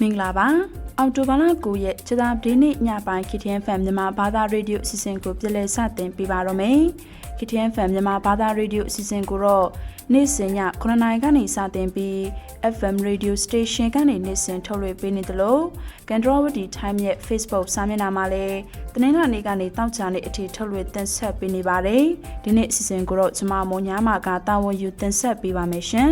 မင်္ဂလာပါအော်တိုဘာလ9ရက်ကျသာဒီနေ့ညပိုင်း KTN FM မြန်မာဘာသာရေဒီယိုအစီအစဉ်ကိုပြည်လည်စတင်ပြပါတော့မယ် KTN FM မြန်မာဘာသာရေဒီယိုအစီအစဉ်ကိုတော့နေ့စဉ်ည9:00နာရီကနေစတင်ပြီး FM Radio Station ကနေနေ့စဉ်ထုတ်လွှင့်ပေးနေတယ်လို့ Gandrawati Time ရဲ့ Facebook စာမျက်နှာမှာလည်းတနင်္လာနေ့ကနေတောက်ချာနေ့အထိထုတ်လွှင့်တင်ဆက်ပေးနေပါတယ်ဒီနေ့အစီအစဉ်ကိုတော့ကျွန်မမွန်ညာမာကတာဝန်ယူတင်ဆက်ပေးပါမယ်ရှင်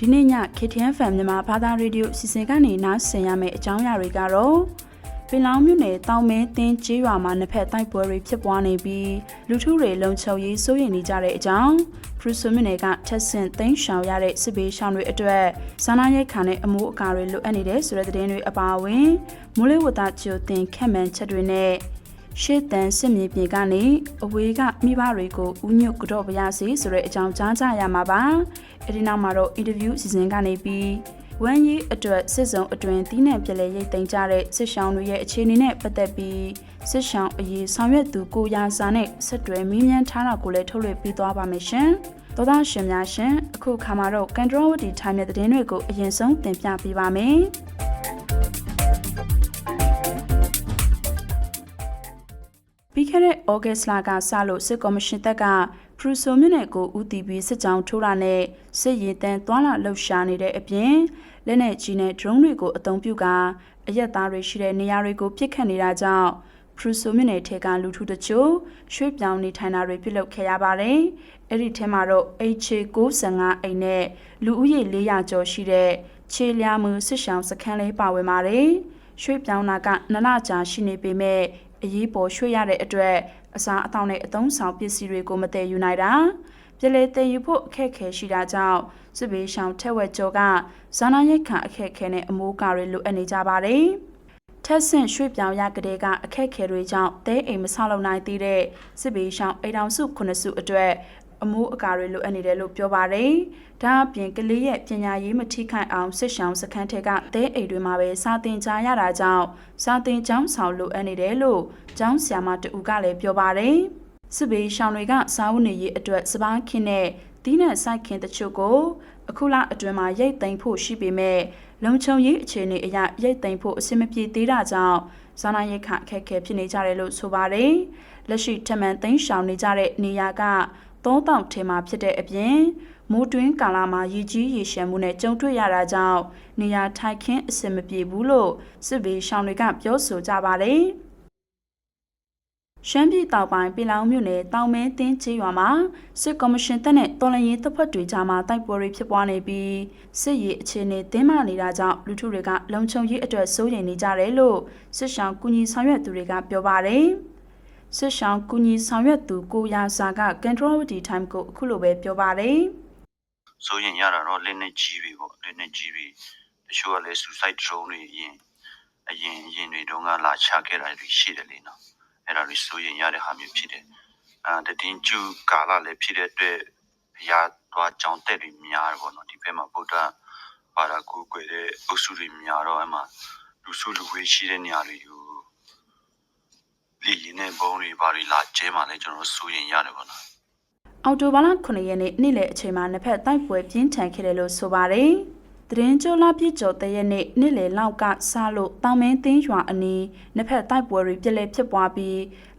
ဒီနေ့ည KTN FM မြန်မာဘာသာရေဒီယိုစီစဉ်ကနေနားဆင်ရမယ့်အကြောင်းအရာတွေကတော့ပင်လောင်မြို့နယ်တောင်မဲတင်းကျေးရွာမှာနှစ်ဖက်တိုက်ပွဲတွေဖြစ်ပွားနေပြီးလူထုတွေလုံခြုံရေးစိုးရိမ်နေကြတဲ့အကြောင်းဖရူဆိုမြို့နယ်ကထက်ဆင့်သိမ်းရှောင်ရတဲ့စစ်ဘေးရှောင်တွေအတွက်ဇာနာရိတ်ခါနဲ့အမိုးအကာတွေလိုအပ်နေတဲ့ဆိုတဲ့သတင်းတွေအပါအဝင်မိုးလေဝသကြိုတင်ခက်မှန်ချက်တွေနဲ့ ရှေ့တန်စစ်မြေပြင်ကနေအဝေးကမိဘတွေကိုဥညွတ်ကြော့ပြရစီဆိုတဲ့အကြောင်းကြားကြရမှာပါအဲဒီနောက်မှာတော့အင်တာဗျူးအစီအစဉ်ကနေပြီးဝမ်းရေးအတွက်စစ်စုံအတွင်တီးနှံပြလဲရိတ်သိမ်းကြတဲ့စစ်ရှောင်းတွေရဲ့အခြေအနေနဲ့ပတ်သက်ပြီးစစ်ရှောင်းအရေးဆောင်ရွက်သူကိုရာစာနဲ့ဆက်တွဲမင်းမြန်းထားတာကိုလည်းထုတ်လွှင့်ပေးသွားပါမယ်ရှင်။သောသားရှင်များရှင်အခုခါမှာတော့ကန်ဒရဝတီထိုင်းရဲ့သတင်းတွေကိုအရင်ဆုံးတင်ပြပေးပါမယ်။ ပြီးခဲ့တဲ့ဩဂတ်လကစလို့စစ်ကော်မရှင်တပ်ကဖရူဆိုမြို့နယ်ကိုဦးတည်ပြီးစစ်ကြောင်းထိုးတာနဲ့စစ်ရေးတန်းသွာလာလှုပ်ရှားနေတဲ့အပြင်လက်နက်ကြီးနဲ့ drone တွေကိုအသုံးပြုကာအရက်သားတွေရှိတဲ့နေရာတွေကိုပစ်ခတ်နေတာကြောင့်ဖရူဆိုမြို့နယ်ထဲကလူထုတချို့ရွှေ့ပြောင်းနေထိုင်တာတွေပြုလုပ်ခဲ့ရပါတယ်။အဲ့ဒီထဲမှာတော့ HA95 အိမ်နဲ့လူဦးရေ400ကျော်ရှိတဲ့ခြေလျားမှုစစ်ဆောင်စခန်းလေးပါဝင်ပါတယ်။ရွှေ့ပြောင်းတာကနလကြာရှိနေပေမဲ့ အရေးပေါ်ရွှေ့ရတဲ့အတွက်အစားအသောက်နဲ့အသုံးဆောင်ပစ္စည်းတွေကိုမတည်ယူနိုင်တာပြည်လေတည်ယူဖို့အခက်အခဲရှိတာကြောင့်စစ်ဘေးရှောင်ထက်ဝက်ကျော်ကဇာနာရိတ်ခံအခက်အခဲနဲ့အမိုးကာတွေလိုအပ်နေကြပါတယ်ထက်ဆင့်ရွှေ့ပြောင်းရကတဲ့ကအခက်အခဲတွေကြောင့်တဲအိမ်မဆောက်လုပ်နိုင်သေးတဲ့စစ်ဘေးရှောင်အိမ်တော်စု9စုအတွက် အမိုးအကာတွေလိုအပ်နေတယ်လို့ပြောပါတယ်။ဒါအပြင်ကလေးရဲ့ပညာရေးမထိခိုက်အောင်စစ်ဆောင်စခန်းထက်ကတဲအိမ်တွေမှာပဲစာသင်ကြားရတာကြောင့်စာသင်ကျောင်းဆောင်လိုအပ်နေတယ်လို့ကျောင်းဆရာမတူကလည်းပြောပါတယ်။စစ်ဘေးရှောင်တွေကစားဝတ်နေရေးအတွက်စပားခင်းနဲ့တီးနှံဆိုင်ခင်းတချို့ကိုအခုလအတွင်းမှာရိတ်သိမ်းဖို့ရှိပေမဲ့လုံခြုံရေးအခြေအနေအရရိတ်သိမ်းဖို့အဆင်မပြေသေးတာကြောင့်ဇာနာရိတ်ခအခက်အခဲဖြစ်နေကြတယ်လို့ဆိုပါတယ်။လက်ရှိထမှန်သိမ်းရှောင်နေကြတဲ့နေရာက သုံးတောင်ထဲမှာဖြစ်တဲ့အပြင်မိုးတွင်းကာလမှာရေကြီးရေရှမ်းမှုနဲ့ကြုံတွေ့ရတာကြောင့်နေရာထိုင်ခင်းအဆင်မပြေဘူးလို့စစ်ဘေးရှောင်တွေကပြောဆိုကြပါတယ်။ရှမ်းပြည်တောင်ပိုင်းပြည်လောင်မြို့နယ်တောင်မဲတင်းချေးရွာမှာစစ်ကော်မရှင်တပ်နဲ့တော်လှန်ရေးတပ်ဖွဲ့တွေကြားမှာတိုက်ပွဲတွေဖြစ်ပွားနေပြီးစစ်ရေးအခြေအနေတင်းမာနေတာကြောင့်လူထုတွေကလုံခြုံရေးအတွက်စိုးရိမ်နေကြတယ်လို့စစ်ဆောင်ကူညီဆောင်ရွက်သူတွေကပြောပါတယ်။ စစ်ဆောင်ကူညီဆောင်ရွက်သူကိုရာစာကကန်ထရိုဝတီတိုင်းကိုအခုလိုပဲပြောပါတယ်။ဆိုရင်ရတာတော့လက်နဲ့ကြီးပြီပေါ့လက်နဲ့ကြီးပြီတချို့ကလည်း suicide drone တွေအရင်အရင်အရင်တွေတုန်းကလာချခဲ့တာတွေရှိတယ်လေနော်အဲ့ဒါတွေဆိုရင်ရတဲ့ဟာမျိုးဖြစ်တယ်အာတည်င်းကျူကာလလည်းဖြစ်တဲ့အတွက်အရာတော့ကြောင်းတက်တွေများတယ်ပေါ့နော်ဒီဘက်မှာဗုဒ္ဓဘာသာကိုယ်ွယ်တဲ့အုပ်စုတွေများတော့အမှလူစုလူဝေးရှိတဲ့နေရာတွေကို လီလီနဲ့ဘုံတွေဘာတွေလာကျဲမှလည်းကျွန်တော်စိုးရင်ရတယ်ပေါ့နော်အော်တိုဘာလ9ရက်နေ့နေ့လယ်အချိန်မှာနှစ်ဖက်တိုက်ပွဲပြင်းထန်ခဲ့တယ်လို့ဆိုပါတယ်။သတင်းကြိုလာပြည့်ကျော်တဲ့ရက်နေ့နေ့လယ်လောက်ကစလို့တောင်မင်းတင်းရွာအနီးနှစ်ဖက်တိုက်ပွဲတွေပြည့်လဲဖြစ်ပွားပြီး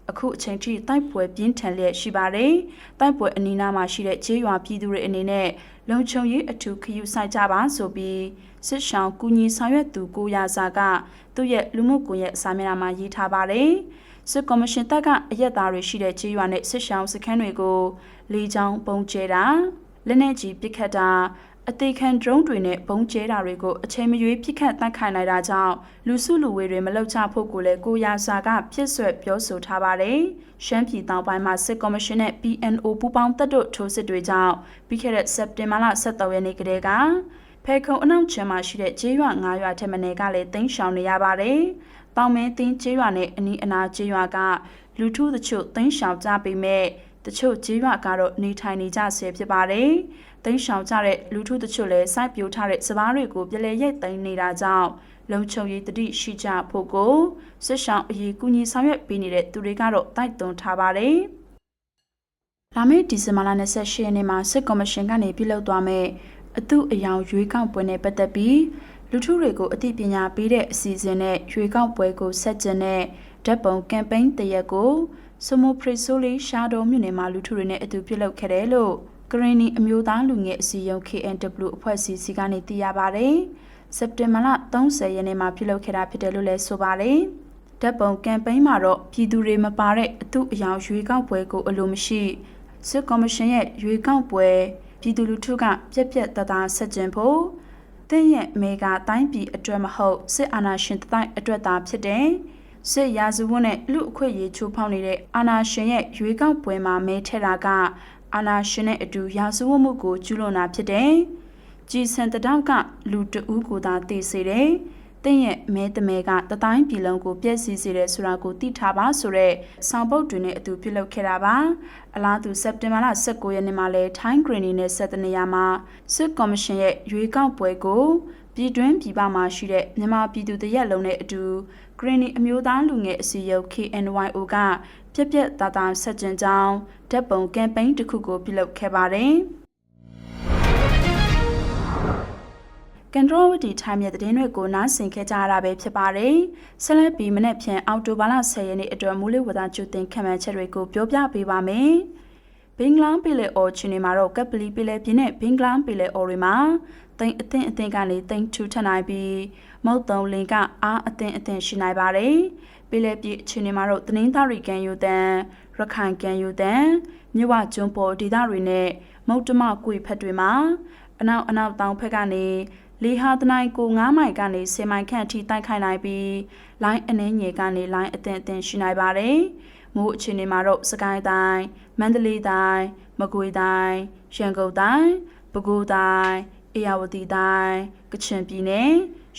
အခုအချိန်ထိတိုက်ပွဲပြင်းထန်လျက်ရှိပါတယ်။တိုက်ပွဲအနီးနားမှာရှိတဲ့ခြေရွာပြည်သူတွေအနေနဲ့လုံခြုံရေးအထူးခယူဆိုင်ကြပါဆိုပြီးစစ်ဆောင်ကူညီဆောင်ရွက်သူကိုရာစာကသူ့ရဲ့လူမှုကွန်ရက်စာမျက်နှာမှာရေးထားပါတယ်။ စစ်ကော်မရှင်တပ်ကအရက်သားတွေရှိတဲ့ခြေရွာနဲ့စစ်ဆောင်စခန်းတွေကိုလေကြောင်းပုံကျဲတာလက်နက်ကြီးပစ်ခတ်တာအသေးခံ drone တွေနဲ့ပုံကျဲတာတွေကိုအချိန်မရွေးပစ်ခတ်တိုက်ခိုက်နိုင်တာကြောင့်လူစုလူဝေးတွေမလောက်ချဖို့ကိုလည်းကိုရာစာကဖြစ်ဆွဲပြောဆိုထားပါတယ်။ရှမ်းပြည်တောင်ပိုင်းမှာစစ်ကော်မရှင်နဲ့ PNO ပူးပေါင်းတပ်တို့ထိုးစစ်တွေကြောင့်ပြီးခဲ့တဲ့စက်တင်ဘာလ23ရက်နေ့ကတည်းကဖဲခုံအနောက်ချမ်းမှာရှိတဲ့ကျေးရွာ9ရွာထက်မနည်းကလည်းတင်းရှောင်နေရပါတယ်။ တောင်မင်းတင်းကျေးရွာနဲ့အနီးအနားကျေးရွာကလူထုတချို့တင်းရှောင်ကြပေမဲ့တချို့ကျေးရွာကတော့နေထိုင်နေကြဆဲဖြစ်ပါတယ်။တိန့်ရှောင်ကြတဲ့လူထုတချို့လည်းစိုက်ပျိုးထားတဲ့စပားတွေကိုပြလဲရိတ်သိမ်းနေတာကြောင့်လုံခြုံရေးတတိရှိကြဖို့ကိုစစ်ဆောင်အရေးကူညီဆောင်ရွက်ပေးနေတဲ့သူတွေကတော့တိုက်တွန်းထားပါတယ်။လာမယ့်ဒီဇင်ဘာလ28ရက်နေ့မှာစစ်ကော်မရှင်ကနေပြုလုပ်သွားမယ့်အသူအယောင်ရွေးကောက်ပွဲနဲ့ပတ်သက်ပြီး လူထုတွေကိုအသိပညာပေးတဲ့အစီအစဉ်နဲ့ရွေးကောက်ပွဲကိုဆက်ကျင်တဲ့ဓာတ်ပုံကမ်ပိန်းတရက်ကိုစမိုပရီဆိုလီရှာဒိုမြို့နယ်မှာလူထုတွေနဲ့အတူပြုလုပ်ခဲ့တယ်လို့ဂရင်းနီအမျိုးသားလူငယ်အစည်းအရုံး KNW အဖွဲ့အစည်းစီကနေသိရပါတယ်။စက်တင်ဘာလ30ရက်နေ့မှာပြုလုပ်ခဲ့တာဖြစ်တယ်လို့လည်းဆိုပါတယ်။ဓာတ်ပုံကမ်ပိန်းမှာတော့ပြည်သူတွေမပါတဲ့အသူအယောင်ရွေးကောက်ပွဲကိုအလိုမရှိစစ်ကော်မရှင်ရဲ့ရွေးကောက်ပွဲပြည်သူလူထုကပြက်ပြက်တသားဆက်ကျင်ဖို့ တင်းရဲ့မေဂါတိုင်းပြည်အတွက်မဟုတ်စစ်အာဏာရှင်တိုင်းအတွက်သာဖြစ်တယ်စစ်ရာဇဝတ်နဲ့လူအခွင့်အရေးချိုးဖောက်နေတဲ့အာဏာရှင်ရဲ့ရွေးကောက်ပွဲမှာမဲထည့်တာကအာဏာရှင်နဲ့အတူရာဇဝတ်မှုကိုကျူးလွန်တာဖြစ်တယ်ကြည်စံတတောက်ကလူတဦးကိုသာသိစေတယ်တင်းရဲ့မဲတမဲကတတိုင်းပြည်လုံးကိုပြည့်စည်စေတယ်ဆိုတာကိုသိထားပါဆိုတော့ဆောင်ပုတ်တွေနဲ့အတူပြုလုပ်ခဲ့တာပါ အလားတူစက်တင်ဘာလ19ရက်နေ့မှာလဲထိုင်းဂရင်းနီနဲ့ဆက်တဲ့နေရာမှာစစ်ကော်မရှင်ရဲ့ရွေးကောက်ပွဲကိုပြည်တွင်းပြည်ပမှာရှိတဲ့မြန်မာပြည်သူတရက်လုံးနဲ့အတူဂရင်းနီအမျိုးသားလူငယ်အစည်းအရုံး KNYO ကပြက်ပြက်သားသားဆက်ကျင်ကြောင်းဓာတ်ပုံကမ်ပိန်းတစ်ခုကိုပြုလုပ်ခဲ့ပါတယ်။ ကန်ထရိုဝတီထိုင်းမြတဲ့တင်းတွေကိုနားဆင်ခဲ့ကြရတာပဲဖြစ်ပါတယ်။ဆက်လက်ပြီးမနေ့ဖြန်အောက်တိုဘာလ10ရက်နေ့အတွက်မူလဝဒကျူတင်ခံမှန်းချက်တွေကိုပြောပြပေးပါမယ်။ဘင်္ဂလားပြည်လေအော်ချီနေမှာတော့ကပ်ပလီပြည်လေပြည်နဲ့ဘင်္ဂလားပြည်လေအော်တွေမှာတိမ်အသင့်အသင့်ကနေတိမ်ထူထပ်နိုင်ပြီးမုတ်တုံလင်ကအားအသင့်အသင့်ရှိနိုင်ပါတယ်။ပြည်လေပြည်ချီနေမှာတော့တနင်္သာရီကန်ယူတန်ရခိုင်ကန်ယူတန်မြဝကျွန်းပေါ်ဒေသတွေနဲ့မုတ်တမကွေဖက်တွေမှာအနောက်အနောက်တောင်ဖက်ကနေ လေဟာတနိုင်ကို9မိုင်ကနေ10မိုင်ခန့်အထိတိုက်ခိုက်နိုင်ပြီးလိုင်းအနှင်းငယ်ကနေလိုင်းအသင့်အသင့်ရှိနိုင်ပါတယ်။မိုးအခြေအနေမှာတော့စကိုင်းတိုင်းမန္တလေးတိုင်းမကွေးတိုင်းရန်ကုန်တိုင်းပဲခူးတိုင်းအေရဝတီတိုင်းကချင်ပြည်နယ်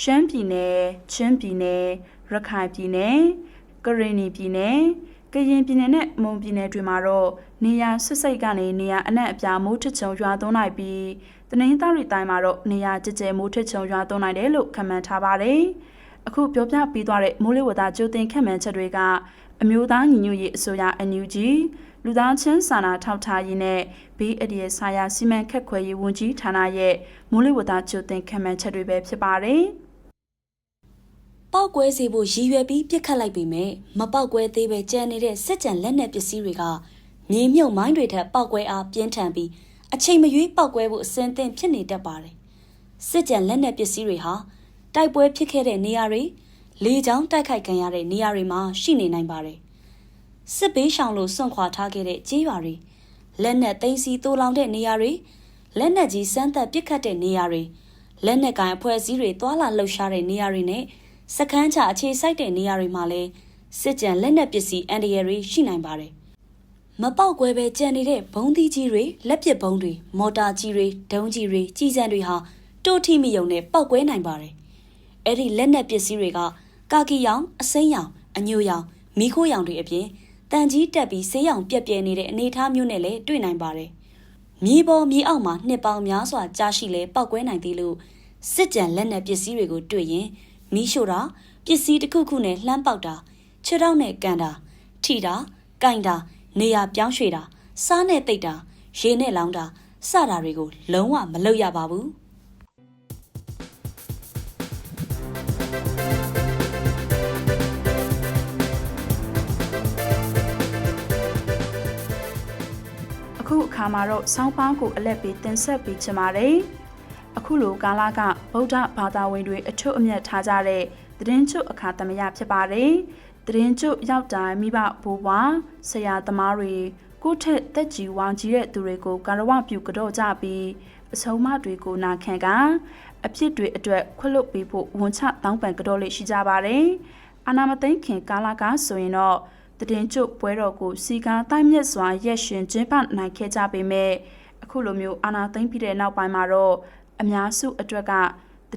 ရှမ်းပြည်နယ်ချင်းပြည်နယ်ရခိုင်ပြည်နယ်ကရင်ပြည်နယ်ကရင်ပြည်နယ်နဲ့မွန်ပြည်နယ်တွေမှာတော့နေရဆွတ်စိတ်ကနေနေရအနှံ့အပြားမိုးထချုံရွာသွန်းနိုင်ပြီး တနင်္သာရီတိုင်းမှာတော့နေရကြကြဲမိုးထချုံရွာသွန်းနိုင်တယ်လို့ခန့်မှန်းထားပါတယ်။အခုပြောပြပြီးသွားတဲ့မိုးလေဝသကြိုတင်ခန့်မှန်းချက်တွေကအမျိုးသားညီညွတ်ရေးအစိုးရ NUG လူသားချင်းစာနာထောက်ထားရေးနဲ့ဘေးအန္တရာယ်ဆိုင်ရာစီမံခန့်ခွဲရေးဝန်ကြီးဌာနရဲ့မိုးလေဝသကြိုတင်ခန့်မှန်းချက်တွေပဲဖြစ်ပါတယ်။ပောက်ကွဲစေဖို့ရည်ရွယ်ပြီးပြစ်ခတ်လိုက်ပေမဲ့မပောက်ကွဲသေးပဲကြံနေတဲ့စစ်ကြံလက်နက်ပစ္စည်းတွေကမြေမြုပ်မိုင်းတွေထက်ပောက်ကွဲအားပြင်းထန်ပြီး အချိန်မရွေးပောက်ကွဲဖို့အစင်သင့်ဖြစ်နေတတ်ပါတယ်။စစ်ကြံလက်နက်ပစ္စည်းတွေဟာတိုက်ပွဲဖြစ်ခဲ့တဲ့နေရာတွေလေကြောင်းတိုက်ခိုက်ခံရတဲ့နေရာတွေမှာရှိနေနိုင်ပါတယ်။စစ်ဘေးရှောင်လို့စွန့်ခွာထားခဲ့တဲ့ကြေးရွာတွေလက်နက်သိမ်းဆည်းတိုးလောင်တဲ့နေရာတွေလက်နက်ကြီးစမ်းသပ်ပစ်ခတ်တဲ့နေရာတွေလက်နက်ကိုင်အဖွဲ့အစည်းတွေတွာလာလှုပ်ရှားတဲ့နေရာတွေနဲ့စခန်းချအခြေစိုက်တဲ့နေရာတွေမှာလည်းစစ်ကြံလက်နက်ပစ္စည်းအန်ဒီရယ်တွေရှိနိုင်ပါတယ်။ မပေါက်ကွဲပဲကြံနေတဲ့ဘုံသီးကြီးတွေလက်ပစ်ဘုံတွေမော်တာကြီးတွေဒုံးကြီးတွေကြီးစံတွေဟာတိုးထီမယုံနဲ့ပောက်ကွဲနိုင်ပါတယ်။အဲ့ဒီလက်နက်ပစ္စည်းတွေကကာကီရောင်အစိမ်းရောင်အညိုရောင်မီခိုးရောင်တွေအပြင်တန်ကြီးတက်ပြီးဆေးရောင်ပြက်ပြဲနေတဲ့အနေအထားမျိုးနဲ့လည်းတွေ့နိုင်ပါတယ်။မြေပေါ်မြေအောက်မှာနှစ်ပေါင်းများစွာကြာရှိလဲပောက်ကွဲနိုင်သေးလို့စစ်ကြံလက်နက်ပစ္စည်းတွေကိုတွေ့ရင်မီးရှို့တာပစ္စည်းတစ်ခုခုနဲ့လှမ်းပေါက်တာခြေထောက်နဲ့ကန်တာထိတာကင်တာ နေရာပြောင်းရွှေ့တာစားနဲ့တိတ်တာရေနဲ့လောင်းတာစတာတွေကိုလုံးဝမလုပ်ရပါဘူးအခုအခါမှာတော့ဆောင်းပါးကိုအလက်ပေးတင်ဆက်ပေးချင်ပါတယ်။အခုလိုကာလကဗုဒ္ဓဘာသာဝင်တွေအထွတ်အမြတ်ထားကြတဲ့သတင်းချုပ်အခါသမယဖြစ်ပါတယ်။ သတင်းချုပ်ရောက်တိုင်းမိဘဘိုးဘွားဆရာသမားတွေကိုယ့်ထက်တက်ကြီးဝေါကြီးတဲ့သူတွေကိုကာရဝပြုကြော့ကြပြီးအဆုံးအမတွေကိုနာခံကအဖြစ်တွေအတွက်ခွလွတ်ပေးဖို့ဝန်ချတောင်းပန်ကြော့လေးရှိကြပါတယ်။အာနာမသိခင်ကာလကဆိုရင်တော့တည်င်းကျုပ်ပွဲတော်ကိုစီကားတိုင်းမြက်စွာရက်ရှင်ကျင်းပနိုင်ခဲ့ကြပေမဲ့အခုလိုမျိုးအာနာသိမ့်ပြီးတဲ့နောက်ပိုင်းမှာတော့အများစုအတွက်က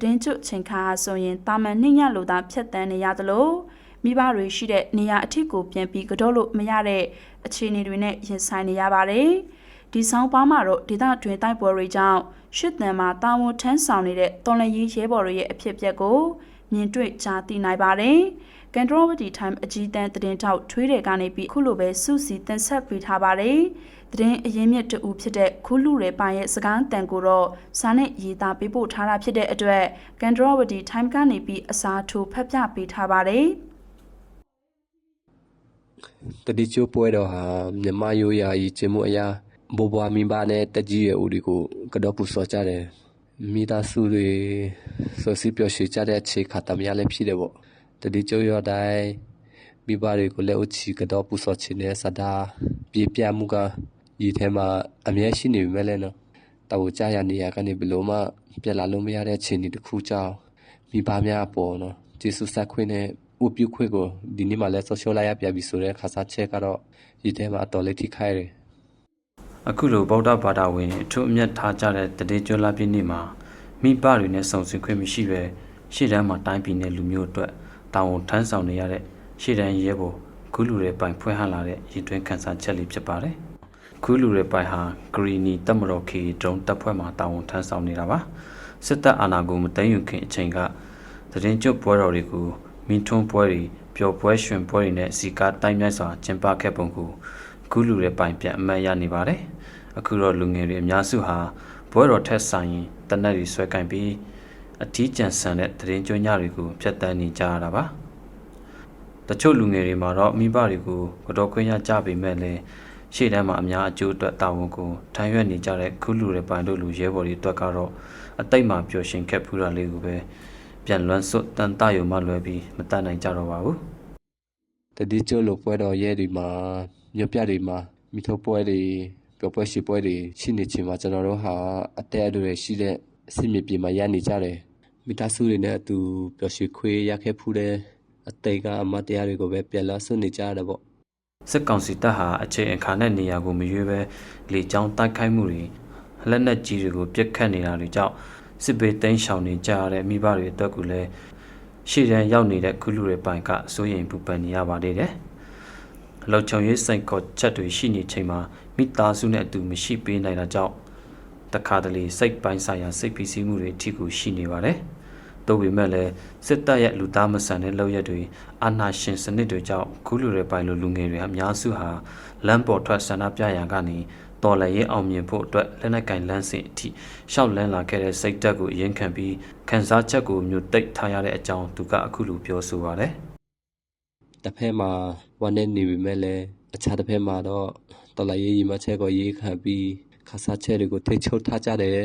တည်င်းကျုပ်ချိန်ခါဟာဆိုရင်တာမန်နှိမ့်ညလိုသာဖြတ်တန်းနေရသလို မိဘတွေရှိတဲ့နေရာအထစ်ကိုပြန်ပြီးကြော့လို့မရတဲ့အခြေအနေတွေနဲ့ရင်ဆိုင်နေရပါတယ်ဒီဆောင်ပါမှာတော့ဒေသတွင်တိုက်ပွဲတွေကြောင့်ရှစ်တန်မှာတာဝန်ထမ်းဆောင်နေတဲ့တော်လည်ရေးရဲဘော်တွေရဲ့အဖြစ်အပျက်ကိုမြင်တွေ့ကြားသိနိုင်ပါတယ်။ကန်ဒရောဝတီ time အကြီးတန်းသတင်းထောက်ထွေးတယ်ကနေပြီးခုလိုပဲစုစည်းတင်ဆက်ပေးထားပါတယ်။သတင်းအရင်းမြစ်တူဖြစ်တဲ့ခုလူရဲပိုင်းရဲ့စကားတန်ကိုတော့စာနဲ့ရေးသားပေးပို့ထားတာဖြစ်တဲ့အတွက်ကန်ဒရောဝတီ time ကနေပြီးအစားထိုးဖတ်ပြပေးထားပါတယ်။ တတိချိုးပွဲတော်ဟာမြမရိုးရာဤကျင်းမှုအရာဘောဘွားမိဘနဲ့တကြီးရဲ့ဦးတွေကိုကတော့ပူစော်ကြတယ်မိသားစုတွေဆိုစီပျော်ရွှင်ကြတဲ့အခြေခါတမရလည်းဖြစ်တယ်ပေါ့တတိချိုးရောတိုင်းမိဘတွေကိုလည်းအချီကတော့ပူစော်ခြင်းနဲ့စတာပြေပြမှုကဤထဲမှာအမြဲရှိနေပြီမဲ့လဲနော်တော်ကြရနေရကနေဘလို့မှပြက်လာလို့မရတဲ့အခြေအနေတစ်ခုကြောင့်မိဘများအပေါ်နော်ကျေးဇူးဆက်ခွင့်နဲ့ ဥပြုခွင့်ကိုဒီနေ့မှလည်း social လိုက်ရပြပြီဆိုတဲ့ခါစားချက်ကတော့ဒီထဲမှာအတော်လေးထိခိုက်တယ်အခုလိုဗုဒ္ဓဘာသာဝင်အထူးအမြတ်ထားကြတဲ့တတိကျွလပြည့်နေ့မှာမိဘတွေနဲ့ဆုံဆွေးခွင့်မရှိပဲရှေ့တန်းမှာတိုင်းပြည်နဲ့လူမျိုးအတွက်တာဝန်ထမ်းဆောင်နေရတဲ့ရှေ့တန်းရဲဘော်ခုလူတွေပိုင်ဖွင့်ဟလာတဲ့ရည်တွင်းခန်းစားချက်လေးဖြစ်ပါတယ်။ခုလူတွေပိုင်ဟာဂရီနီတက်မတော်ခီဒရုန်းတပ်ဖွဲ့မှာတာဝန်ထမ်းဆောင်နေတာပါ။စစ်တပ်အာဏာကိုမသိမ်းယူခင်အချိန်ကသတင်းကြွပွဲတော်တွေကို မင်းထွန်းပွဲတွေပျော်ပွဲရွှင်ပွဲတွေနဲ့စီကားတိုင်းမြိုက်စွာကျင်းပခဲ့ပုံကိုခုလူတွေပိုင်ပြန်အမှတ်ရနေပါတယ်။အခုတော့လူငယ်တွေအများစုဟာဘွဲတော်ထက်ဆိုင်ရင်တနက်တွေဆွဲကင်ပြီးအထီးကျန်ဆန်တဲ့သတင်းကြွညတွေကိုဖျက်ဆီးနေကြရတာပါ။တချို့လူငယ်တွေမှာတော့မိဘတွေကိုကတော့ခွင့်ရကြပေမဲ့လည်းရှေ့တန်းမှာအများအကျိုးအတွက်တာဝန်ကိုထမ်းရွက်နေကြတဲ့ခုလူတွေပိုင်တို့လူရဲဘော်တွေအတွက်ကတော့အတိတ်မှာပျော်ရွှင်ခဲ့ဖူးတာလေးကိုပဲ ပြန်လွမ်းစွတ်တန်တယုံမှလွယ်ပြီးမတတ်နိုင်ကြတော့ပါဘူး။တတိကျိုးလိုပွဲတော်ရဲတွေမှာမြို့ပြတွေမှာမိထုတ်ပွဲတွေပျော်ပွဲရှိပွဲတွေရှိနေချိန်မှာကျွန်တော်တို့ဟာအတက်အတွေရှိတဲ့အစီအမြေပြင်မှာရနေကြတယ်မိသားစုတွေနဲ့အတူပျော်ရွှင်ခွေးရခဲ့ဖူးတဲ့အတိတ်ကအမတ်တရားတွေကိုပဲပြန်လာဆွနေကြရတယ်ပေါ့စစ်ကောင်စီတပ်ဟာအချိန်အခါနဲ့နေရာကိုမရွေးပဲလေကြောင်းတိုက်ခိုက်မှုတွေလက်နက်ကြီးတွေကိုပစ်ခတ်နေတာတွေကြောင့် စစ်ဘေးတိမ်းရှောင်နေကြရတဲ့မိဘတွေအတွက်ကူလည်းရှေ့တန်းရောက်နေတဲ့ခုလူတွေပိုင်ကအစိုးရင်ပူပန်နေရပါသေးတယ်။လောက်ချုံရေးစိတ်ကောချက်တွေရှိနေချိန်မှာမိသားစုနဲ့အတူမရှိပေးနိုင်တာကြောင့်တခါတလေစိတ်ပိုင်းဆိုင်ရာစိတ်ဖိစီးမှုတွေအထီးကိုရှိနေပါတယ်။တို့ပေမဲ့လည်းစစ်တပ်ရဲ့လူသားမဆန်တဲ့လုပ်ရက်တွေအာဏာရှင်စနစ်တွေကြောင့်ခုလူတွေပိုင်လိုလူငယ်တွေအများစုဟာလမ်းပေါ်ထွက်ဆန္ဒပြရန်ကနေ တော်လှန်ရေးအောင်မြင်ဖို့အတွက်လက်နက်ကင်လမ်းစဉ်အထိရှောက်လန်းလာခဲ့တဲ့စိတ်ဓာတ်ကိုအရင်ခံပြီးခန်းစားချက်ကိုမြို့တိတ်ထားရတဲ့အကြောင်းသူကအခုလိုပြောဆိုပါတယ်တစ်ဖက်မှာဝန်နေနေပြီမဲ့လည်းအခြားတစ်ဖက်မှာတော့တော်လာရေးရီမချက်ကိုရေးခံပြီးခါစားချက်တွေကိုထိတ်ချုပ်ထားကြတယ်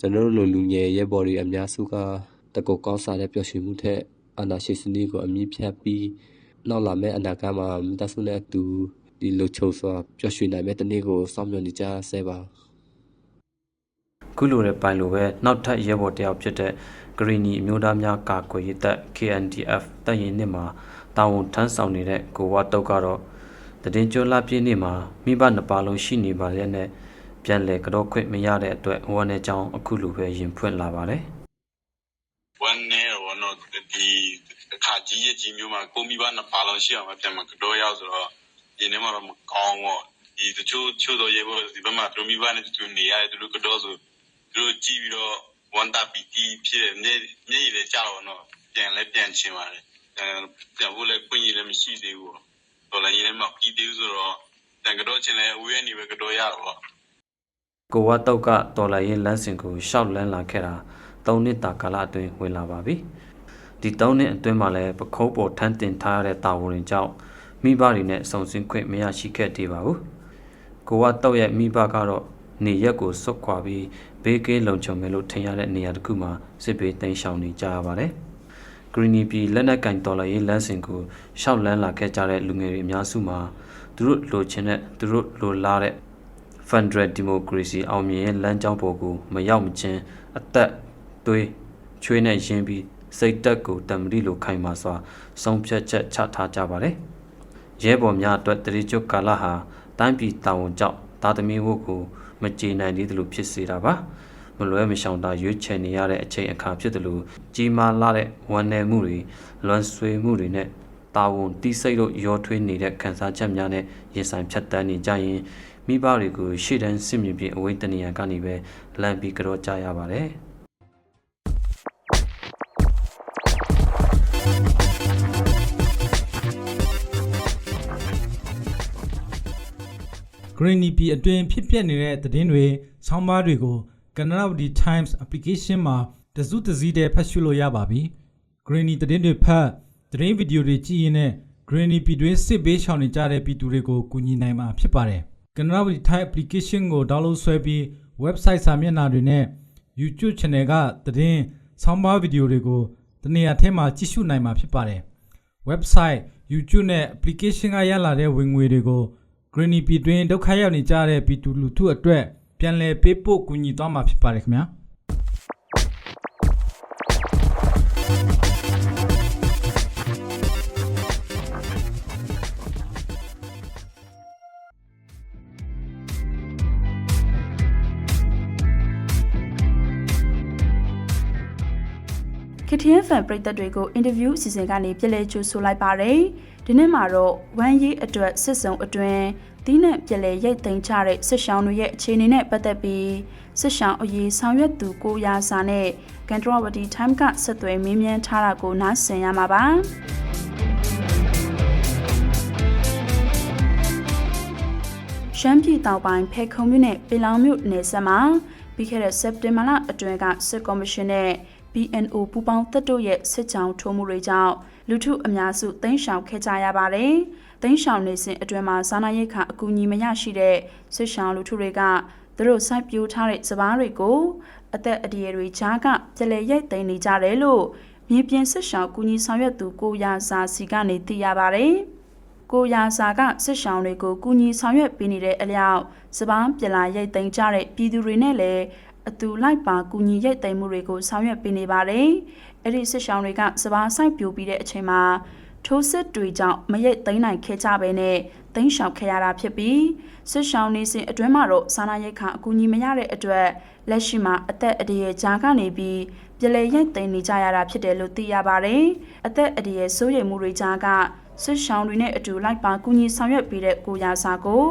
ကျွန်တော်တို့လူလူငယ်ရဲဘော်တွေအများစုကတကောကောင်းစားတဲ့ပျော်ရွှင်မှုထက်အနာရှိစနစ်ကိုအမြင့်ဖြတ်ပြီးနောက်လာမယ့်အနာဂတ်မှာမိသားစုနဲ့အတူ ဒီလှုပ်ချုပ်စွာပျော်ရွှင်နိုင်မဲ့တနေ့ကိုစောင့်မျှော်နေကြဆဲပါခုလိုတဲ့ပိုင်လိုပဲနောက်ထပ်ရဲဘော်တယောက်ဖြစ်တဲ့ဂရီနီအမျိုးသားများကာကွယ်ရေးတပ် KNDF တပ်ရင်းနှစ်မှာတာဝန်ထမ်းဆောင်နေတဲ့ကိုဝါတုတ်ကတော့တည်င်းကျွလာပြည့်နေ့မှာမိဘနှစ်ပါးလုံးရှိနေပါရဲ့နဲ့ပြန်လည်ကတော့ခွင့်မရတဲ့အတွက်ဝမ်းနဲ့ကြောင်းအခုလိုပဲရင်ဖွင့်လာပါတယ်ဝမ်းနဲ့ဝမ်းတော့ဒီအခါကြီးရဲ့ကြီးမျိုးမှာကိုမိဘနှစ်ပါးလုံးရှိအောင်ပြန်မကတော့ရဆိုတော့ ဒီနေ့မှာတော့မကောင်းတော့ဒီတချို့ချို့တော့ရေဘောဒီဘက်မှာသူမိဘနဲ့တူနေရတယ်သူတို့ကတော့ဆိုသူတို့ကြည့်ပြီးတော့ဝန်တာပီတီဖြစ်နေနေရကြတော့နော်ပြန်လဲပြန်ချင်ပါတယ်အဲပြန်ဖို့လည်းခွင့်ရလည်းမရှိသေးဘူးတော်လည်းရင်းမပြီးသေးဘူးဆိုတော့တန်ကတော့ချင်လဲအဝေးကနေပဲကတော့ရတော့ကိုဝတ်တုတ်ကတော်လာရင်လမ်းစဉ်ကိုရှောက်လန်းလာခဲ့တာ၃နှစ်တာကာလအတွင်းဝင်လာပါပြီဒီ၃နှစ်အတွင်းမှာလည်းပခုံးပေါ်ထမ်းတင်ထားရတဲ့တာဝန်တွေကြောင့် မိဘတွေနဲ့ဆုံစင်းခွင့်မရရှိခဲ့သေးပါဘူးကိုဝတ်တုတ်ရဲ့မိဘကတော့နေရက်ကိုစွတ်ခွာပြီးဘေးကင်းလုံခြုံမယ်လို့ထင်ရတဲ့နေရာတစ်ခုမှာစစ်ဘေးတိမ်းရှောင်နေကြရပါတယ်ဂရီနီပြည်လက်နက်ကင်တော်လာရေးလမ်းစဉ်ကိုရှောက်လန်းလာခဲ့ကြတဲ့လူငယ်တွေအများစုမှာသူတို့လိုချင်တဲ့သူတို့လိုလားတဲ့ Federal Democracy အောင်မြင်ရဲ့လမ်းကြောင်းပေါ်ကိုမရောက်မချင်းအသက်သွေးချွေးနဲ့ရင်းပြီးစိတ်တက်ကိုတမရီလိုခိုင်မာစွာဆုံးဖြတ်ချက်ချထားကြပါတယ်။ ရဲဘော်များအတွက်တတိကျုပ်ကာလဟာတိုင်းပြည်တာဝန်ကြောင့်တာသမီဝတ်ကိုမကြေနိုင်သေးသလိုဖြစ်စေတာပါ။မလွဲမရှောင်တာရွေးချယ်နေရတဲ့အချိန်အခါဖြစ်တယ်လို့ကြီးမားလာတဲ့ဝန်နယ်မှုတွေလွန်ဆွေမှုတွေနဲ့တာဝန်တီးစိတ်တို့ရောထွေးနေတဲ့ခံစားချက်များနဲ့ရင်ဆိုင်ဖြတ်တန်းနေကြရင်မိဘတွေကိုရှေ့တန်းစစ်မြေပြင်အဝိတ္တနေရကနေပဲလမ်းပြီးကြောကြရပါတယ်။ Greeny P အတွင်းဖြစ်ပျက်နေတဲ့သတင်းတွေဆောင်းပါးတွေကို Canada Times application မှာတစုတစည်းတည်းဖတ်ရှုလို့ရပါပြီ။ Greeny သတင်းတွေဖတ်သတင်းဗီဒီယိုတွေကြည့်ရင်းနဲ့ Greeny P တွင်စစ်ဘေးရှောင်နေကြတဲ့ပြည်သူတွေကိုကူညီနိုင်မှာဖြစ်ပါတယ်။ Canada Times application ကို download ဆွဲပြီး website စာမျက်နှာတွေနဲ့ YouTube channel ကသတင်းဆောင်းပါးဗီဒီယိုတွေကိုတနေရာထဲမှာကြည့်ရှုနိုင်မှာဖြစ်ပါတယ်။ website YouTube နဲ့ application ကရလာတဲ့ဝင်ငွေတွေကို Greeny P တွင်ဒုက္ခရောက်နေကြတဲ့ပြည်သူလူထုအတွက်ပြန်လည်ပေးပို့ကူညီသွားမှာဖြစ်ပါတယ်ခင်ဗျာ။ ခထင်းဖန်ပရိသတ်တွေကိုအင်တာဗျူးအစီအစဉ်ကနေပြည်လဲကြိုဆိုလိုက်ပါတယ်။ဒီနေ့မှာတော့ဝမ်ရေးအတွက်စစ်စုံအတွင်းဒီနဲ့ပြည်လဲရိတ်သိမ်းချတဲ့စစ်ရှောင်းတွေရဲ့အခြေအနေနဲ့ပတ်သက်ပြီးစစ်ရှောင်းအရေးဆောင်ရွက်သူကိုရာစာနဲ့ကန်ထရဝတီ time ကဆက်သွယ်မင်းမြန်းထားတာကိုနားဆင်ရမှာပါ။ရှမ်းပြည်တောင်ပိုင်းဖေခုံမြို့နယ်ပင်လောင်မြို့နယ်ဆက်မှာပြီးခဲ့တဲ့စက်တင်ဘာလအတွင်းကစစ်ကော်မရှင်နဲ့ BNO ပူပေါင်းတပ်တို့ရဲ့စစ်ကြောင်းထိုးမှုတွေကြောင့်လူထုအများစုတိမ်းရှောင်ခဲ့ကြရပါတယ်။တိမ်းရှောင်နေစဉ်အတွင်းမှာစားနပ်ရိက္ခာအကူအညီမရရှိတဲ့စစ်ရှောင်လူထုတွေကသူတို့စိုက်ပျိုးထားတဲ့စပားတွေကိုအသက်အန္တရာယ်တွေကြားကပြလဲရိုက်သိမ်းနေကြတယ်လို့မြေပြင်စစ်ရှောင်ကူညီဆောင်ရွက်သူကိုရာစာစီကနေသိရပါတယ်။ကိုရာစာကစစ်ရှောင်းတွေကိုကူညီဆောင်ရွက်ပေးနေတဲ့အလျောက်စပားပြလာရိတ်သိမ်းကြတဲ့ပြည်သူတွေနဲ့လည်း အတူလိုက်ပါကူညီရိတ်သိမ်းမှုတွေကိုဆောင်ရွက်ပေးနေပါတယ်။အဲ့ဒီစစ်ရှောင်းတွေကစပားဆိုင်ပြိုပြီးတဲ့အချိန်မှာထိုးစစ်တွေကြောင့်မရိတ်သိမ်းနိုင်ခဲ့ကြဘဲနဲ့သိမ်းရှောင်ခဲ့ရတာဖြစ်ပြီးစစ်ရှောင်းနေစဉ်အတွင်းမှာတော့စာနာရိတ်ခအကူအညီမရတဲ့အတွက်လက်ရှိမှာအသက်အန္တရာယ်ကြားကနေပြီးပြည်လဲရိတ်သိမ်းနေကြရတာဖြစ်တယ်လို့သိရပါတယ်။အသက်အန္တရာယ်စိုးရိမ်မှုတွေကြားက ဆွရှောင်းတွေနဲ့အတူလိုက်ပါကူညီဆောင်ရွက်ပေးတဲ့ကိုရာစာကို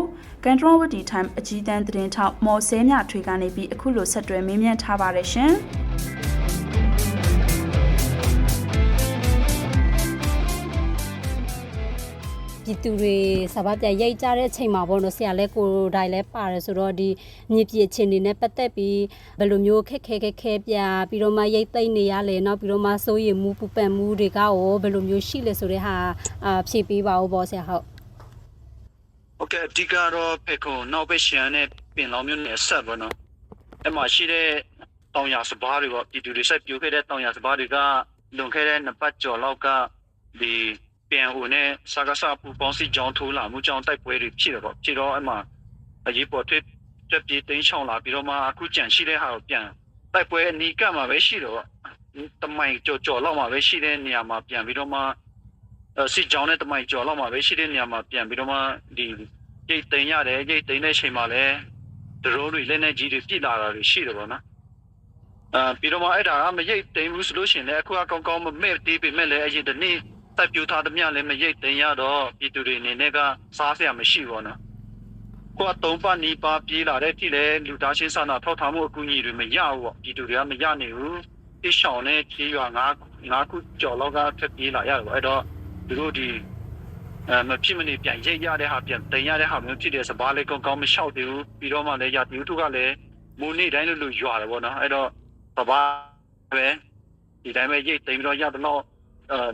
ကန်ထရဝတီ time အကြီးတန်းသတင်းထောက်မော်ဆဲမြထွေကနေပြီးအခုလိုဆက်တွဲမေးမြန်းထားပါတယ်ရှင်။ ပြည်သူတွေစဘာပြရိုက်ကြတဲ့အချိန်မှာပေါ့နော်ဆရာလဲကိုတိုင်းလဲပါတယ်ဆိုတော့ဒီမြေပြအခြေအနေနဲ့ပတ်သက်ပြီးဘယ်လိုမျိုးခက်ခဲခက်ခဲပြပြီးတော့မှရိတ်သိမ့်နေရလဲနောက်ပြီးတော့မှစိုးရိမ်မှုပူပန်မှုတွေကရောဘယ်လိုမျိုးရှိလဲဆိုတဲ့ဟာဖြည့်ပေးပါဦးပေါ့ဆရာဟုတ်ဟုတ်ကဲ့အဓိကတော့ဖေကွန်နောက်ပဲရှန်နဲ့ပင်လောင်မျိုးနဲ့ဆက်ပေါ့နော်အဲ့မှာရှိတဲ့တောင်ရစဘာတွေပေါ့ပြည်သူတွေဆက်ပြိုခဲ့တဲ့တောင်ရစဘာတွေကလွန်ခဲ့တဲ့နှစ်ပတ်ကျော်လောက်ကဒီ ပြန်ဟိုနဲ့စာကစားပူပေါင်းစီကြောင်းထိုးလာမှုကြောင့်တိုက်ပွဲတွေဖြစ်တယ်ပေါ့ဖြစ်တော့အဲ့မှာအရေးပေါ်ထွက်တက်ပြေးတင်းချောင်းလာပြီးတော့မှအခုကြံရှိတဲ့ဟာကိုပြန်တိုက်ပွဲအနီးကပ်မှာပဲရှိတော့တမိုင်ကြော်ကြော်လောက်မှာပဲရှိတဲ့နေရာမှာပြန်ပြီးတော့မှအဲစစ်ကြောင်းနဲ့တမိုင်ကျော်လောက်မှာပဲရှိတဲ့နေရာမှာပြန်ပြီးတော့မှဒီရိတ်သိမ်းရတယ်ရိတ်သိမ်းတဲ့အချိန်မှာလည်းဒရိုးတွေလက်နေကြီးတွေပြစ်လာတာတွေရှိတယ်ပေါ့နော်အာပြီးတော့မှအဲ့ဒါကမရိတ်သိမ်းဘူးဆိုလို့ရှိရင်လည်းအခုကကောင်းကောင်းမမဲ့တေးပေမဲ့လည်းအရင်တနေ့ တက်ပြူထားသမျှလည်းမရိတ်သိမ်းရတော့ပြည်သူတွေအနေနဲ့ကစားစရာမရှိဘူးပေါ့နော်ကိုကသုံးပတ်နီးပါပြေးလာတဲ့ဖြစ်လေလူသားချင်းစာနာထောက်ထားမှုအကူအညီတွေမရဘူးပေါ့ပြည်သူတွေကမရနိုင်ဘူးတိရှောင်းနဲ့ပြေးရွာငါးငါးခုကျော်လောက်ကထပ်ပြေးလာရတယ်ပေါ့အဲ့တော့သူတို့ဒီအဲမဖြစ်မနေပြန်ရိတ်ရတဲ့ဟာပြန်တင်ရတဲ့ဟာမျိုးဖြစ်တဲ့စဘာလေးကောင်းကောင်းမလျှောက်သေးဘူးပြီးတော့မှလည်းရာတီဥထုကလည်းမိုးနေတိုင်းလို့လို့ရွာတယ်ပေါ့နော်အဲ့တော့စဘာပဲဒီတိုင်းပဲရိတ်တင်ပြီးတော့ရတော့အဲ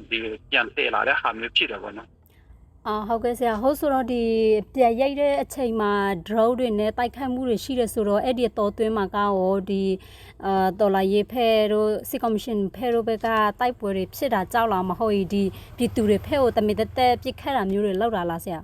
ဒီပြန်တည့်လာတဲ့ဟာမျိုးဖြစ်တယ်ပေါ့နော်အာဟုတ်ကဲ့ဆရာဟုတ်ဆိုတော့ဒီပြရိုက်တဲ့အချိန်မှာ drone တွေနဲ့တိုက်ခတ်မှုတွေရှိတယ်ဆိုတော့အဲ့ဒီတော်သွင်းမှာကရောဒီအာတော်လာရေးဖဲတို့စစ်ကော်မရှင်ဖဲတို့ဘက်ကတိုက်ပွဲတွေဖြစ်တာကြောက်လာမဟုတ်ဒီပြည်သူတွေဖဲကိုတမင်တက်တက်ပြစ်ခတ်တာမျိုးတွေလောက်တာလားဆရာ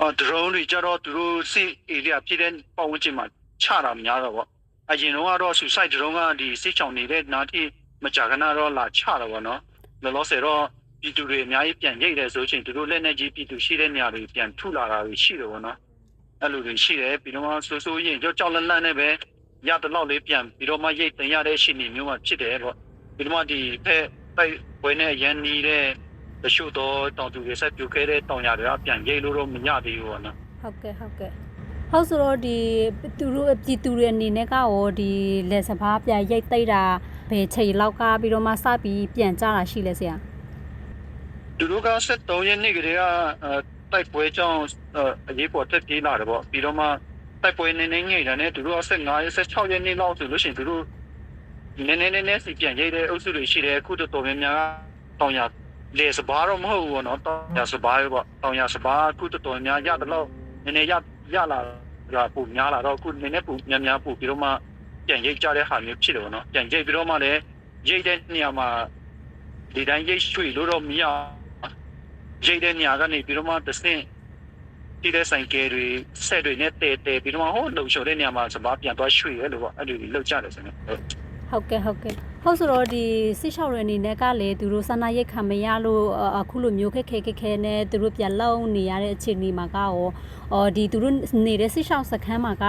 အော် drone တွေကြတော့သူတို့စစ် area ဖြစ်တဲ့ပတ်ဝန်းကျင်မှာချတာများတော့ပေါ့အရင်တော့ကတော့ suicide drone ကဒီစစ်ချောင်နေတဲ့နားထိ မကြာခဏတော့လာချတာပေါ့နော်လောလောဆယ်တော့ပြည်သူတွေအများကြီးပြန်ရိတ်တယ်ဆိုချင်သူတို့လက်နေကြီးပြည်သူရှိတဲ့နေရာတွေပြန်ထုလာတာတွေရှိတယ်ပေါ့နော်အဲ့လိုတွေရှိတယ်ပြီးတော့မှဆိုဆိုရင်ကြောက်ကြောက်လန့်လန့်နဲ့ပဲရတဲ့လောက်လေးပြန်ပြီးတော့မှရိတ်တင်ရတဲ့ရှိနေမျိုးမှဖြစ်တယ်ပေါ့ပြီးတော့မှဒီဖက်တိုက်ပွဲနဲ့ရန်နီးတဲ့တချို့တော့တောင်သူတွေဆက်ပြိုခဲ့တဲ့တောင်ရတွေကပြန်ရိတ်လို့တော့မရသေးဘူးပေါ့နော်ဟုတ်ကဲ့ဟုတ်ကဲ့ဟုတ်ဆိုတော့ဒီသူတို့ပြည်သူတွေအနေနဲ့ကရောဒီလက်စဘာပြရိုက်သိမ့်တာ ဘယ်ချိန်လောက်ကပြီးတော့မှစပြီးပြန်ကြတာရှိလဲဆရာသူတို့က73ရက်နေ့ကလေးကအဲတိုက်ပွဲကြောင့်အဲအရေးပေါ်တက်ပြေးလာတယ်ပေါ့ပြီးတော့မှတိုက်ပွဲနည်းနည်းငြိမ်တယ်နဲ့သူတို့က15ရက်16ရက်နေ့လောက်ဆိုလို့ရှိရင်သူတို့နည်းနည်းနည်းနည်းစီပြန်ရိတ်တဲ့အုပ်စုတွေရှိတယ်အခုတော်တော်များများကတောင်ရလေစဘာတော့မဟုတ်ဘူးပေါ့နော်တောင်ရစဘာပဲပေါ့တောင်ရစဘာအခုတော်တော်များရတယ်လို့နည်းနည်းရရလာရပူများလာတော့အခုနည်းနည်းပူများများပူပြီးတော့မှ ပြန်ရိတ်ကြတဲ့ဟာမျိုးဖြစ်တယ်ပေါ့နော်ပြန်ရိတ်ပြီးတော့မှလည်းရိတ်တဲ့နေရာမှာဒီတိုင်းရိတ်ရွှေ့လို့တော့မရရိတ်တဲ့ညာကနေပြီးတော့မှတစ်ဆင့်ဒီတဲ့ဆိုင်ကယ်တွေဆက်တွေနဲ့တဲတဲပြီးတော့မှဟိုလုံလျှော်တဲ့နေရာမှာစပါးပြန်သွားရွှေ့ရဲလို့ပေါ့အဲ့လိုတွေလောက်ကြတယ်ဆိုရင် ဟုတ်ဟုတ်ကဲ့ဟုတ်ကဲ့ဟုတ်ဆိုတော့ဒီစစ်ရှောက်တွေအနေနဲ့ကလည်းသူတို့ဆန္ဒရိတ်ခံမရလို့အအခုလိုမျိုးခက်ခဲခက်ခဲနဲ့သူတို့ပြန်လုံနေရတဲ့အခြေအနေမှာကရောအော်ဒီသူတို့နေတဲ့စစ်ရှောက်စခန်းမှာက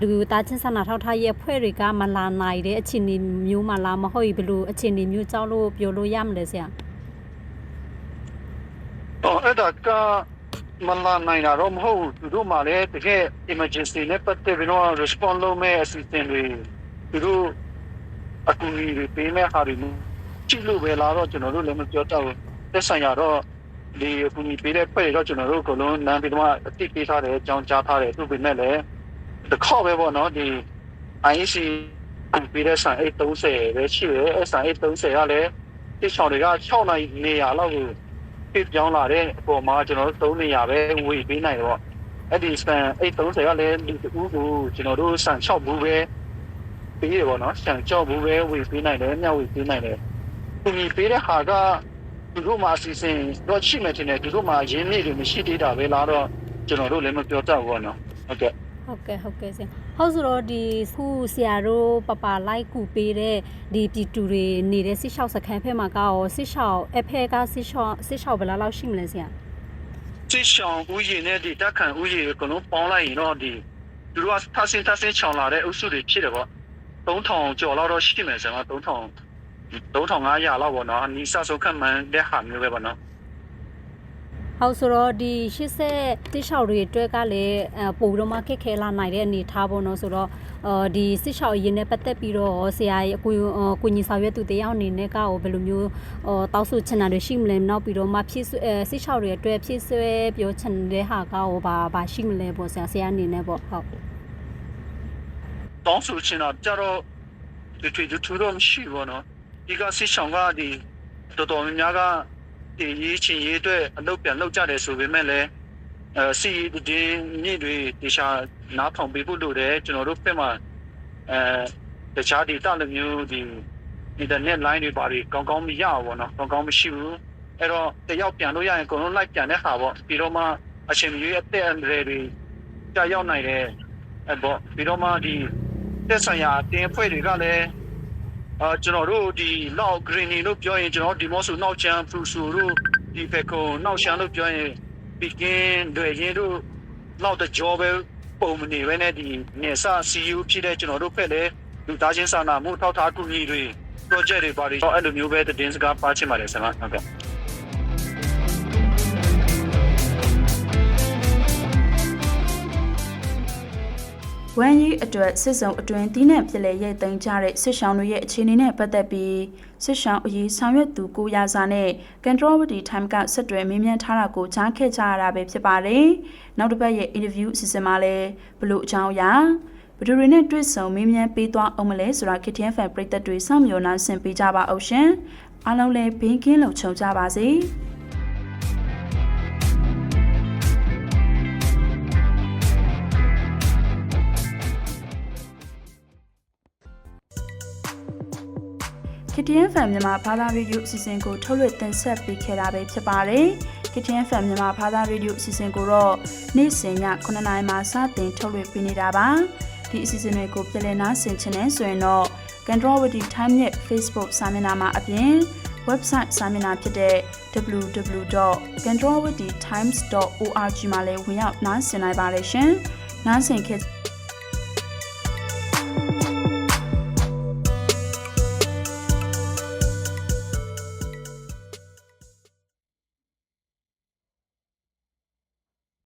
လူသားချင်းစာနာထောက်ထားရေးအဖွဲ့တွေကမလာနိုင်တဲ့အခြေအနေမျိုးမှလားမဟုတ်ဘူးဘလို့အခြေအနေမျိုးကြောက်လို့ပြောလို့ရမလဲဆရာအော်အဲ့ဒါကမလာနိုင်တာတော့မဟုတ်ဘူးသူတို့မှလည်းတကယ် emergency နဲ့ပတ်သက်ပြီးတော့ response လုပ်မဲ့ assistant တွေသူတို့ အကူအညီတွေပေးမဲ့ဟာတွေကြည့်လို့ပဲလာတော့ကျွန်တော်တို့လည်းမပြောတော့ဘူးသက်ဆိုင်ရတော့ဒီအကူအညီပေးတဲ့ဖွဲ့တွေတော့ကျွန်တော်တို့ကလုံးနမ်းပြီးတော့အတိပေးထားတယ်အကြောင်းကြားထားတယ်သူ့ပေမဲ့လည်းတစ်ခေါက်ပဲပေါ့နော်ဒီ IEC ပေးတဲ့ဆိုင်830ပဲရှိတယ်အဲ့ဆိုင်830ကလည်းဒီချောင်းတွေက6နိုင်နေရလောက်ကိုပြပြောင်းလာတဲ့အပေါ်မှာကျွန်တော်တို့3နေရာပဲဝေပေးနိုင်တော့အဲ့ဒီစပန်830ကလည်းဒီတူကိုကျွန်တော်တို့ဆန်6ဘူးပဲ ပေးရပါတော့ဆန်6ဘူးပဲဝေပေးနိုင်တယ်မျှဝေပေးနိုင်တယ်သူကြီးပေးတဲ့ဟာကသူတို့မှာအစီအစဉ်တော့ရှိမှတင်တယ်သူတို့မှာရင်းနှီးတွေမရှိသေးတာပဲလားတော့ကျွန်တော်တို့လည်းမပြောတတ်ဘူးနော်ဟုတ်ကဲ့ဟုတ်ကဲ့ဟုတ်ကဲ့ဆရာဟုတ်ဆိုတော့ဒီခုဆရာတို့ပပလိုက်ကူပေးတဲ့ဒီပြည်သူတွေနေတဲ့စစ်ရှောက်စခန်းဖက်မှာကရောစစ်ရှောက်အဖက်ကစစ်ရှောက်စစ်ရှောက်ဘယ်လောက်လောက်ရှိမလဲဆရာစစ်ဆောင်ဥယျာဉ်နဲ့ဒီတက်ခံဥယျာဉ်ကိုလုံးပေါင်းလိုက်ရင်တော့ဒီသူတို့ကထဆင်းထဆင်းချောင်လာတဲ့အုပ်စုတွေဖြစ်တယ်ပေါ့ 3000ကျော်လောက်တော့ရှိမယ်ဆိုတော့3000 3500လောက်ပေါ့နော်အနီးစဆုံးခန့်မှန်းတဲ့ဟာမျိုးပဲပေါ့နော်ဟုတ်ဆိုတော့ဒီ80တစ်ရှောက်တွေအတွက်ကလည်းအပို့တော့မှခက်ခဲလာနိုင်တဲ့အနေထားပေါ့နော်ဆိုတော့အော်ဒီစစ်ရှောက်ရင်းနဲ့ပတ်သက်ပြီးတော့ဆရာရဲ့အကူအော်ကိုညီဆောင်ရွက်သူတယောက်အနေနဲ့ကရောဘယ်လိုမျိုးအော်တောက်ဆိုချင်တာတွေရှိမလဲနောက်ပြီးတော့မှဖြစ်ဆွဲအဲစစ်ရှောက်တွေအတွက်ဖြစ်ဆွဲပြောချင်တဲ့ဟာကရောဘာဘာရှိမလဲပေါ့ဆရာဆရာအနေနဲ့ပေါ့ဟုတ် တောင်းဆိုချင်တာကြတော့ဒီထွေတူတော့မရှိဘူးနော်ဒီကစစ်ဆောင်ကဒီတော်တော်များများကဒီရေးချင်ရေးအတွက်အလုပ်ပြန်လုပ်ကြတယ်ဆိုပေမဲ့လည်းအဲစီဒီမြင့်တွေတခြားနားထောင်ပေးဖို့လိုတယ်ကျွန်တော်တို့ပြမှာအဲတခြားဒီတလိုမျိုးဒီ internet line တွေပါတွေကောင်းကောင်းမရဘူးပေါ့နော်ကောင်းကောင်းမရှိဘူးအဲ့တော့တယောက်ပြန်လို့ရရင်အကုန်လုံး like ပြန်တဲ့ဟာပေါ့ပြီးတော့မှအချိန်မရွေးအသက်အန္တရာယ်တွေကြာရောက်နိုင်တယ်အဲ့ပေါ့ပြီးတော့မှဒီ တက်ဆိုင်ရာတင်ဖွဲ့တွေကလည်းအာကျွန်တော်တို့ဒီလောက် greening လို့ပြောရင်ကျွန်တော်ဒီမော့ဆိုနောက်ချမ်းဖူဆူတို့ဒီဘက်ကုံနောက်ချမ်းလို့ပြောရင် begin တွေရင်တို့လောက်တဲ့ job ပဲပုံမနေပဲနဲ့ဒီနေစာ CU ဖြစ်တဲ့ကျွန်တော်တို့ဖက်လည်းလူသားချင်းစာနာမှုထောက်ထားကူညီတွေ project တွေပါတွေအဲ့လိုမျိုးပဲတင်းစကားပါချင်ပါတယ်ဆရာဟုတ်ကဲ့ ဝမ်ရီအတွက်စစ်စုံအတွင်းတီးနှံပြည်လဲရိတ်သိမ်းကြတဲ့စစ်ဆောင်တွေရဲ့အခြေအနေနဲ့ပတ်သက်ပြီးစစ်ဆောင်အရေးဆောင်ရွက်သူကိုရာစာနဲ့ကန်ထရိုဝတီ time ကဆက်တွဲမင်းမြန်းထားတာကိုကြားခဲ့ကြရတာပဲဖြစ်ပါတယ်။နောက်တစ်ပတ်ရဲ့ interview အစီအစဉ်မှာလည်းဘလို့အကြောင်းအရာဘယ်သူတွေနဲ့တွေ့ဆုံမင်းမြန်းပေးသွားအောင်မလဲဆိုတာ KTN fan ပရိသတ်တွေစောင့်မျှော်နှာဆင်ပေးကြပါအောင်ရှင်။အားလုံးလည်းဘေးကင်းလုံခြုံကြပါစေ။ KTN Fan မြန်မာဘာသာရေဒီယိုအစီအစဉ်ကိုထုတ်လွှင့်တင်ဆက်ပေးခဲ့တာပဲဖြစ်ပါတယ်။ KTN Fan မြန်မာဘာသာရေဒီယိုအစီအစဉ်ကိုတော့နေ့စဉ်ည9:00နာရီမှစတင်ထုတ်လွှင့်ပေးနေတာပါ။ဒီအစီအစဉ်တွေကိုပြည်လည်နာဆင်ချင်တဲ့ဆိုရင်တော့ Gandrawati Time ရဲ့ Facebook စာမျက်နှာမှာအပြင် website စာမျက်နှာဖြစ်တဲ့ www.gandrawatitimes.org မှာလည်းဝင်ရောက်နားဆင်နိုင်ပါတယ်ရှင်။နားဆင်ခဲ့